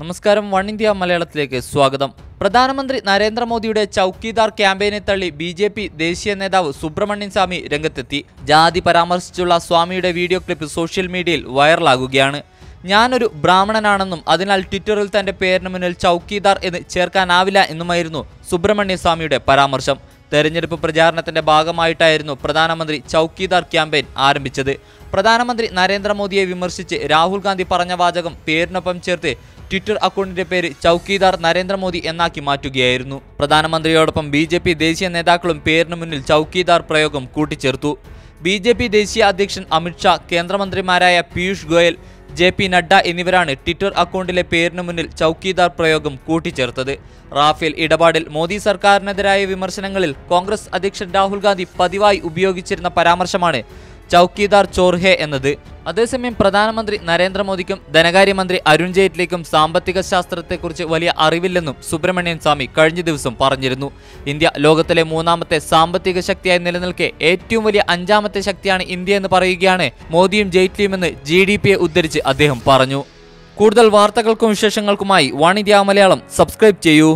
നമസ്കാരം one India മലയാളത്തിലേക്ക് സ്വാഗതം. പ്രധാനമന്ത്രി നരേന്ദ്രമോദിയുടെ ചൌക്കീദാർ ക്യാമ്പയിനെ തള്ളി ബി ജെ പി ദേശീയ നേതാവ് സുബ്രഹ്മണ്യൻ സ്വാമി രംഗത്തെത്തി. ജാതി പരാമർശിച്ചുള്ള സ്വാമിയുടെ വീഡിയോ ക്ലിപ്പ് സോഷ്യൽ മീഡിയയിൽ വൈറലാകുകയാണ്. ഞാനൊരു ബ്രാഹ്മണനാണെന്നും അതിനാൽ ട്വിറ്ററിൽ തന്റെ പേരിന് മുന്നിൽ ചൌക്കീദാർ എന്ന് ചേർക്കാനാവില്ല എന്നുമായിരുന്നു സുബ്രഹ്മണ്യ സ്വാമിയുടെ പരാമർശം. തെരഞ്ഞെടുപ്പ് പ്രചാരണത്തിന്റെ ഭാഗമായിട്ടായിരുന്നു പ്രധാനമന്ത്രി ചൌക്കീദാർ ക്യാമ്പയിൻ ആരംഭിച്ചത്. പ്രധാനമന്ത്രി നരേന്ദ്രമോദിയെ വിമർശിച്ച് രാഹുൽ ഗാന്ധി പറഞ്ഞ വാചകം പേരിനൊപ്പം ചേർത്ത് ട്വിറ്റർ അക്കൗണ്ടിന്റെ പേര് ചൌക്കീദാർ നരേന്ദ്രമോദി എന്നാക്കി മാറ്റുകയായിരുന്നു. പ്രധാനമന്ത്രിയോടൊപ്പം ബി ദേശീയ നേതാക്കളും പേരിന് മുന്നിൽ ചൌക്കീദാർ പ്രയോഗം കൂട്ടിച്ചേർത്തു. ബി ദേശീയ അധ്യക്ഷൻ അമിത്ഷാ കേന്ദ്രമന്ത്രിമാരായ പീയൂഷ് ഗോയൽ ജെ പി നഡ്ഡ എന്നിവരാണ് ട്വിറ്റർ അക്കൗണ്ടിലെ പേരിന് മുന്നിൽ ചൌക്കീദാർ പ്രയോഗം കൂട്ടിച്ചേർത്തത്. റാഫേൽ ഇടപാടിൽ മോദി സർക്കാരിനെതിരായ വിമർശനങ്ങളിൽ കോൺഗ്രസ് അധ്യക്ഷൻ രാഹുൽ ഗാന്ധി പതിവായി ഉപയോഗിച്ചിരുന്ന പരാമർശമാണ് ചൌക്കീദാർ ചോർഹെ എന്നത്. അതേസമയം പ്രധാനമന്ത്രി നരേന്ദ്രമോദിക്കും ധനകാര്യമന്ത്രി അരുൺ ജെയ്റ്റ്ലിക്കും സാമ്പത്തിക ശാസ്ത്രത്തെക്കുറിച്ച് വലിയ അറിവില്ലെന്നും സുബ്രഹ്മണ്യൻ സ്വാമി കഴിഞ്ഞ ദിവസം പറഞ്ഞിരുന്നു. ഇന്ത്യ ലോകത്തിലെ മൂന്നാമത്തെ സാമ്പത്തിക ശക്തിയായി നിലനിൽക്കെ ഏറ്റവും വലിയ അഞ്ചാമത്തെ ശക്തിയാണ് ഇന്ത്യ എന്ന് പറയുകയാണ് മോദിയും ജെയ്റ്റ്ലിയുമെന്ന് ജി ഡി പിയെ ഉദ്ധരിച്ച് അദ്ദേഹം പറഞ്ഞു. കൂടുതൽ വാർത്തകൾക്കും വിശേഷങ്ങൾക്കുമായി ഇന്ത്യ മലയാളം. സബ്സ്ക്രൈബ് ചെയ്യൂ.